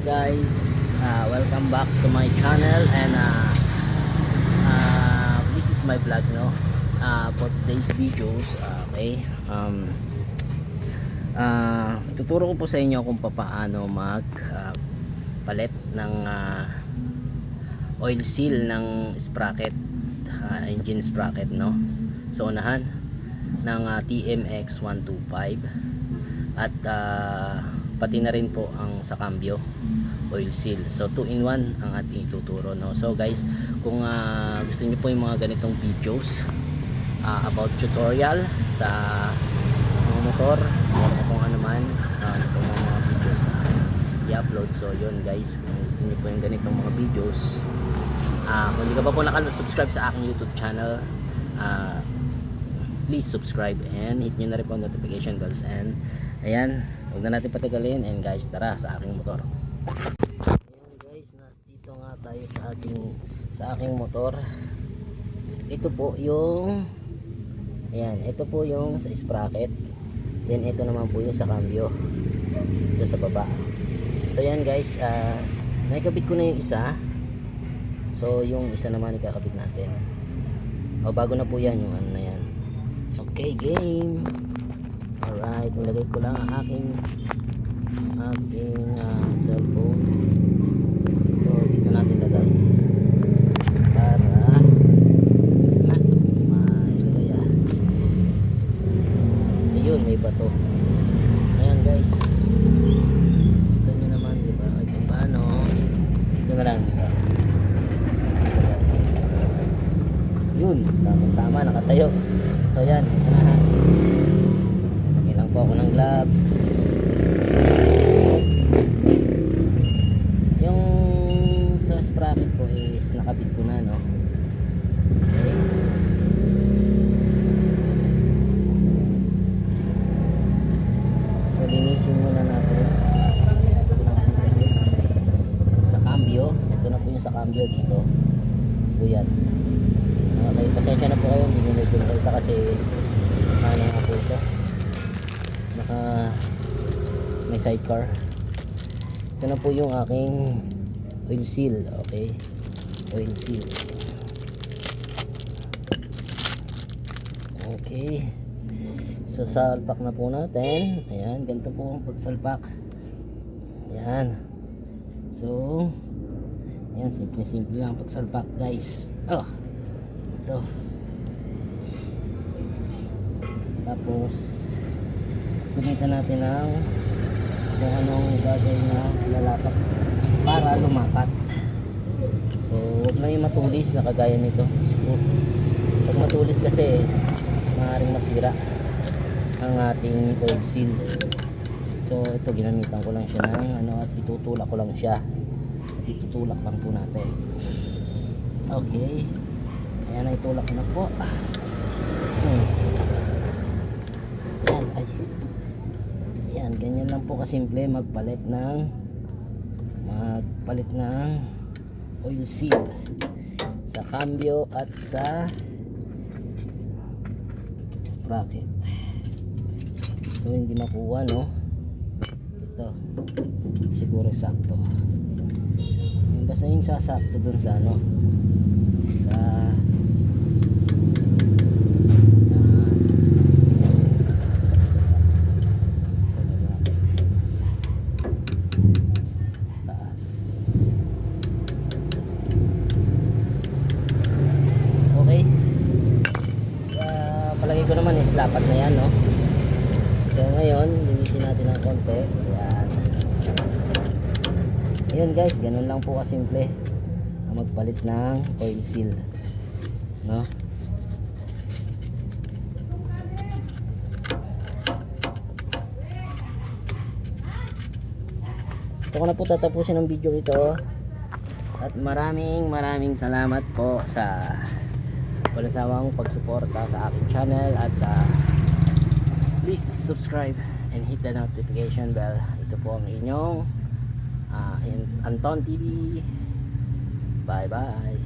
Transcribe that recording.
guys, uh, welcome back to my channel and uh, uh, this is my vlog no? Uh, for today's videos uh, okay? Um, uh, tuturo ko po sa inyo kung paano mag uh, palit ng uh, oil seal ng sprocket uh, engine sprocket no? Sa unahan ng uh, TMX 125 at uh, pati na rin po ang sa cambio oil seal. So 2 in 1 ang ating ituturo no? So guys kung uh, gusto niyo po yung mga ganitong videos uh, about tutorial sa mga motor o kung ano man uh, ito mga videos na i-upload. So yun guys kung gusto niyo po yung ganitong mga videos uh, kung hindi ka pa po nakasubscribe sa aking youtube channel uh, please subscribe and hit nyo na rin po ang notification bells. And ayan huwag na natin patagalin. And guys tara sa aking motor. Ayan guys nandito nga tayo sa ating sa aking motor. Ito po yung ayan ito po yung sa sprocket. Then ito naman po yung sa cambio. Ito sa baba. So ayan guys uh, nakikabit ko na yung isa. So yung isa naman ikakabit natin. O bago na po yan yung ano na yan. Okay, game. Alright, nilagay ko lang ang aking aking uh, cellphone. Ito, dito natin lagay. Para na, mailagay ah. Ayun, may bato. Ayan guys. Ito nyo naman, di ba? Ito paano? Ito na lang, di ba? Yun, tama-tama, nakatayo. So yan, ito na ha. Po ako ng gloves. Yung sa sprocket po is nakabit ko na no. So linisin muna natin. Sa cambio, ito na po yung sa cambio dito. Po yan. Okay, pasensya na po kayo, hindi nyo nakita kasi sidecar. Ito na po yung aking oil seal, okay? Oil seal. Okay. So salpak na po natin. Ayan, ganito po ang pagsalpak. Ayan. So, ayan, simple-simple lang ang pagsalpak, guys. Oh ito tapos gamitan natin ng kung anong bagay na lalapak para lumapat. So huwag na yung matulis na kagaya nito. So, pag matulis kasi maaaring masira ang ating oil seal. So ito ginamitan ko lang siya ng ano at itutulak ko lang siya. At itutulak lang po natin. Okay. Ayan, ay tulak na po. Hmm. Ayan, ay. Ayan, ganyan lang po kasimple magpalit ng magpalit ng oil seal sa cambio at sa sprocket. Ito hindi makuha, no? Ito. Siguro sakto. Basta yung sasakto dun sa ano sa taas okay uh, palagi ko naman is lapat na yan no? So ngayon linisin natin ng konti. Yan ayun guys ganun lang po kasimple magpalit ng oil seal no? Ito ko na po tatapusin ang video ito. At maraming maraming salamat po sa walang sawang pagsuporta sa aking channel at uh, please subscribe and hit the notification bell. Ito po ang inyong uh, Anton TV bye bye